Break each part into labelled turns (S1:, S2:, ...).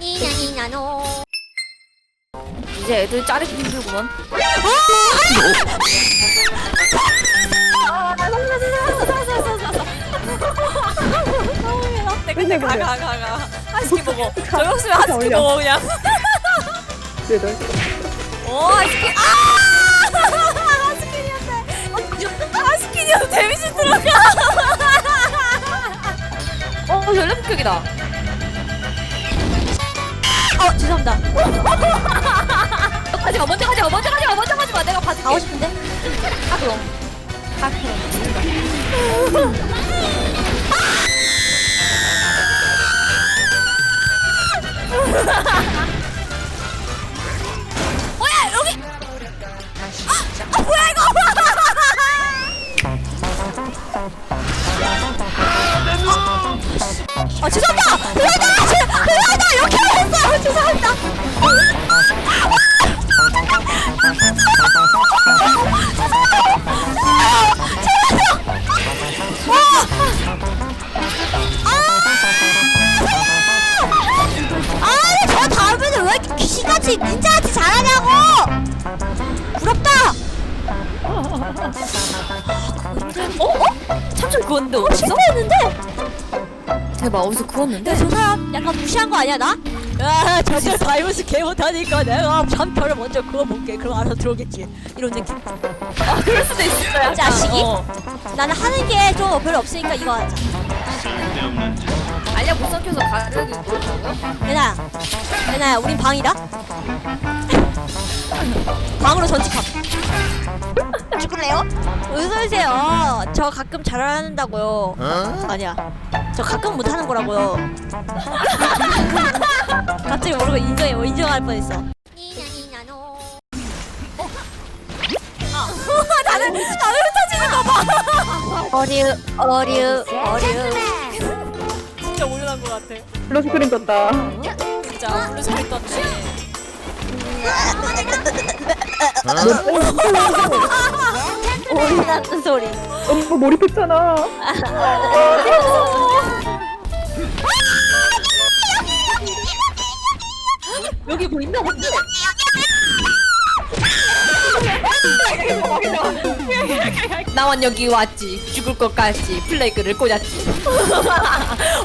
S1: 니나 니나 노
S2: 이제 애들 자르기 힘들구먼.
S3: 맨날
S2: 가
S3: 그래.
S2: 가 가가 하스키 먹어. 저였으면 하스키
S3: 올려.
S2: 먹어 그냥. 너오 하스키 아 하스키니한테 하스키니한테 데미지 들어가. 어 연료 폭격이다.
S1: 어 죄송합니다
S2: 가지마 먼저 가지마 먼저 가지마 먼저 가지마 내가 봐줄게.
S1: 가고 싶은데
S2: 아 그럼. 아 그럼.
S1: 같이 닌자 같이 잘하냐고 부럽다
S2: 어? 어? 참좀 구웠는데 어딨어?
S1: 실패했는데
S2: 대박 어디서 구웠는데?
S1: 저 사람 약간 무시한 거 아니야 나? 야 저들 바이러스 개 못하니까 내가 참표를 먼저 그어볼게 그럼 알아서 들어오겠지 이런 느낌
S2: 아 그럴 수도 있을 거야.
S1: 자식이?
S2: 어.
S1: 나는 하는 게 좀 별로 없으니까 이거 하자
S2: 알약 못 삼켜서 그렇다고요?
S1: 예나야 예나야 우린 방이다? 방으로 전직함. 죽을래요? 웃으세요? 저 가끔 잘한다고요. 아니야. 저 가끔 못하는 거라고요. 갑자기 모르고 인정해 인정할 뻔했어. 나는 나는 흩어지는 거 봐. 어류 어류 어류.
S2: 진짜 올려난 것 같아.
S3: 플러스 크림 떴다
S2: 진짜 블루 소리 떴네.
S1: 오리 나는 소리.
S3: 너무 몰입했잖아
S2: 여기 보인다 근데. 나만 여기 왔지 죽을 것 같지 플래그를 꽂았지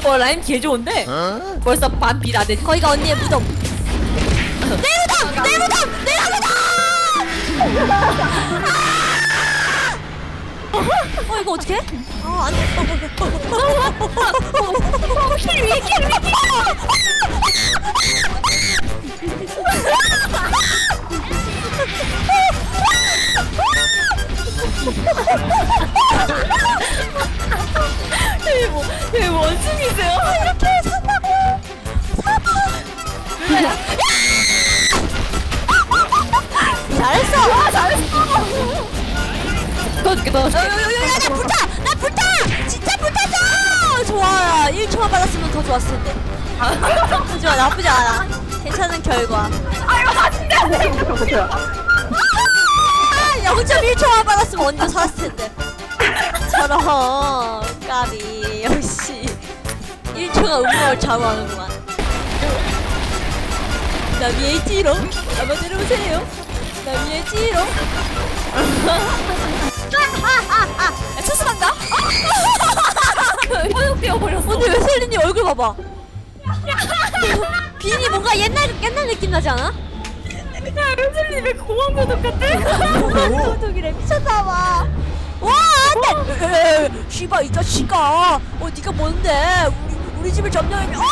S2: 어 라임 개 좋은데 벌써 반비 다 됐지
S1: 거기가 언니의 무덤. 내 무덤! 내 무덤! 내 무덤! 어 이거 어떻게? 아 안. 킬 위에 킬
S2: 넣어줄게 넣어줄게
S1: 야야 나 불타! 나 불타! 진짜 불탔어! 좋아 1초만 받았으면 더 좋았을 텐데. 나쁘지 않아 나쁘지 않아. 괜찮은 결과. 아 0.1초만 받았으면 언제 살았을 텐데. 저런 까비. 역시. 1초가 운명을 좌우하는구만. 나 위에 있지롱 한번 내려오세요. 나 위에 있지롱
S2: 야, 첫수간다. 허용 뛰어버렸어
S1: 근데 왜 셀린이 얼굴 봐봐. 비니 뭔가 옛날 옛날 느낌 나지 않아?
S2: 야 르슬리 왜 공항도둑 같아?
S1: 도둑이래. 미쳤나 봐. 와 안돼! 씨발 이 자식아. 어 니가 뭔데? 우리, 우리 집을 점령해 어!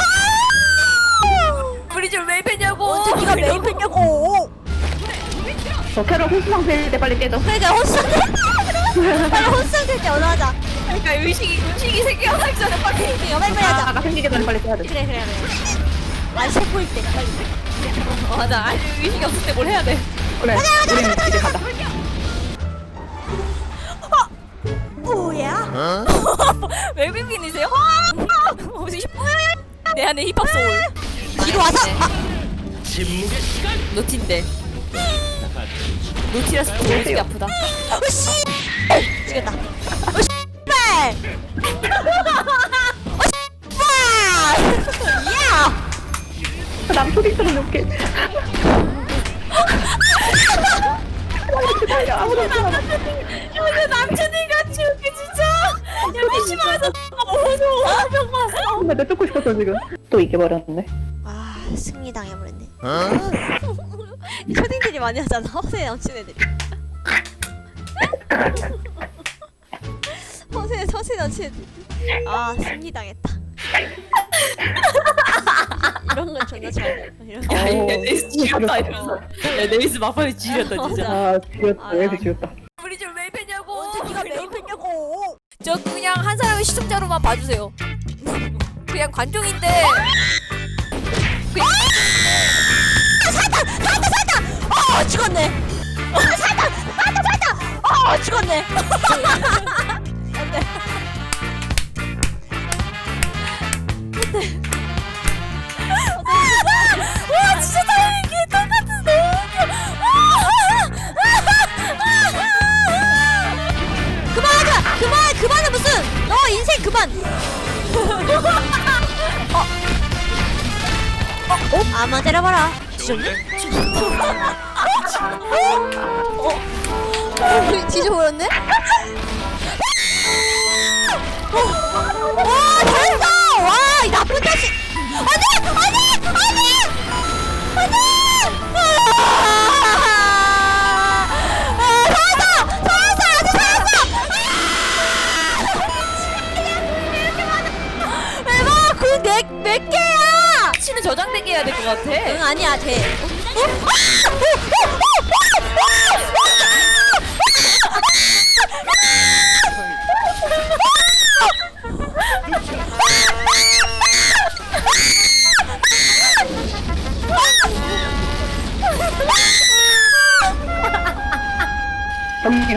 S2: 우리 집왜 패냐고.
S1: 언제 니가 매입했냐고.
S3: 저 캐롤 호수상 될때 빨리 떼줘
S1: 그러니까 혼상 빨리 혼상 될때 얻어하자.
S2: 그러니까 의식이 의식이 생겨나기 전에 빨리
S1: 그래 빨리 빨리 하자.
S3: 아가 생기기 전에 빨리 떼야 돼.
S1: 그래 그래 그래. 안 세포일 때 빨리.
S2: 어, 맞아. 아니 의식이 없을 때 뭘 해야 돼?
S3: 그래 우린 이제 가자
S1: 뭐야?
S2: 외국인이세요? 혹시 힙- 내 안에 힙합 소울.
S1: 뒤로 와서. 아,
S2: 노티인데. 노티라서 되게 아프다.
S1: 으씨 죽였다 으씨 빨 으씨 빨 야!
S3: 남초딩처럼 웃게. 야, 아무도 없어.
S2: 근데 남친이 같이 웃기 진짜. 야 PC방에서 어서 한명 봤어.
S3: 나 쫓고 싶었어, 지금. 또 이겨버렸네.
S1: 아 승리 당해버렸네. 초딩들이 많이 하잖아. 허세 넘친 애들이. 허세 허세 넘친 애들. 아 승리 당했다. 이런 건 존나 잘해. 이런 거.
S2: 야,
S3: 오,
S2: 얘 네이스 지렸다 이러면서. 야 네이스 마파이 지렸다 진짜.
S3: 아, 지렸다.
S1: 아,
S3: 여기서
S1: 야.
S3: 지렸다.
S2: 우리 좀왜 뺐냐고.
S1: 언제 네가 메인 뺐냐고.
S2: 저 그냥 한 사람의 시청자로만 봐주세요. 그냥 관종인데.
S1: 어 죽었네. 어, 살다 살다 살다. 어 죽었네. 안돼. 와 진짜 다행히 개 똑같은 너무 웃겨. 그만하자. 그만 그만은 무슨? 너 인생 그만. 어. 어? 아마 때려봐라. 어? 어? 뒤져버렸네? 어! 와 잘했어! 와이 나쁜 자식! 안돼! 안돼! 안돼! 안돼! 아, 살았어! 살았어! 아! 대박! 그몇 개야?
S2: 치는 저장되게 해야 될 것 같아.
S1: 응 아니야 돼. 어? 어? 아! 어, 어,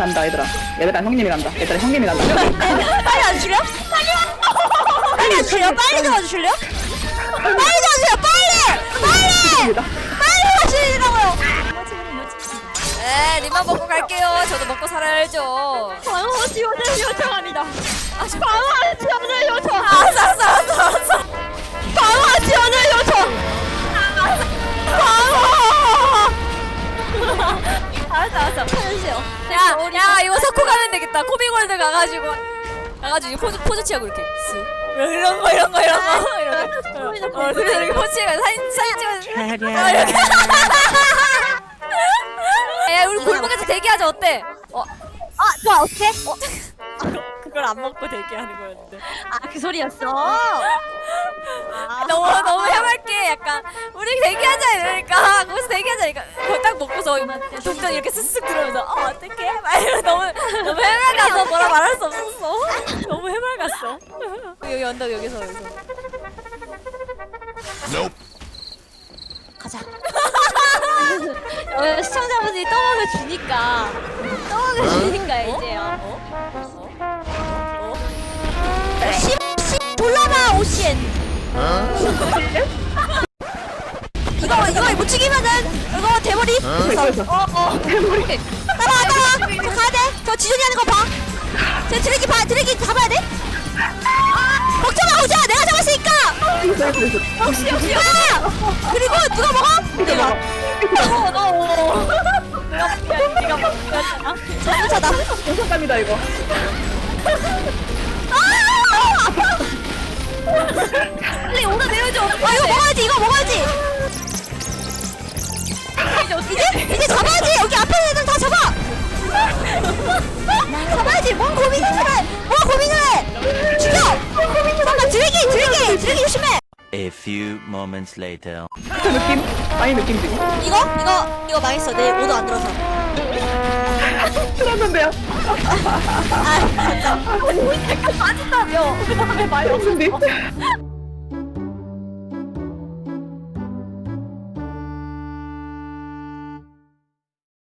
S3: 간다, 얘들아. 얘들아, 형님이 간다. 얘들아, 형님이 간다.
S1: 빨리 와주실래요? 빨리 빨리 와주실래요? 빨리 좀 와주실래요? 빨리 좀 와주세요 빨리! 빨리! 빨리 와주시라고요
S2: 네, 님만 먹고 갈게요. 저도 먹고 살아야죠.
S1: 방어 지원을 요청합니다 방어 지원을 요청
S2: 알았어, 알았어, 알았어.
S1: 방어 지원을
S2: 가가지고. 가가지고 포즈, 포즈 취하고 이렇게. 쓱. 이런 거, 이런 거, 이런 거. 이런 거. 어, 그래서 이렇게 포즈 취해가 사진, 사진 찍어. 어, 이렇게. 야, 우리 골목에서 대기하자, 어때? 어,
S1: 아 좋아? 어?
S2: 안 먹고 대기하는 거였는데.
S1: 아 그 소리였어? 아,
S2: 너무 너무 해맑게 약간 우리 대기하자. 이러니까 거기서 대기하자. 그거 딱 먹고서 동전 이렇게 쓱쓱 들어오면서 어 어떡해? 막 이러 너무 너무 해맑아서 뭐라 말할 수 없었어. 너무 해맑았어. 여기 언덕 여기서 여기서.
S1: 가자. 어, 시청자분들이 떠먹여 주니까. 떠먹여 주니까 이제요.
S2: 어?
S1: 이거 이거 못 죽이면은 이거 대머리. 어어
S3: 대머리.
S1: 따라와 따라와. 저 가야 돼 저 지존이 하는 거 봐 제 드래기 봐 드래기 잡아야 돼. 걱정 마 오자 내가 잡았으니까. 역시 역시 그리고 누가 먹어? 내가
S2: 네가 먹었잖아
S1: 자동차다
S3: 공성감이다, 이거.
S2: 빨리 오다 내려줘
S1: 아 이거 먹어야지 이거 먹어야지. 이제 이제? 잡아야지. 여기 앞에 있는 애들 다 잡아. 잡아야지. 뭔 고민을 해뭔 고민을 해? 죽여! 잠깐 드래기 드래기 드래기 조심해.
S4: A few moments later.
S3: 그 느낌? 많이 느낌.
S1: 이거? 이거 이거 망했어. 내 오도 안 들어서
S3: 틀었는데요.
S1: 아
S2: 빠진다며
S3: 없는데.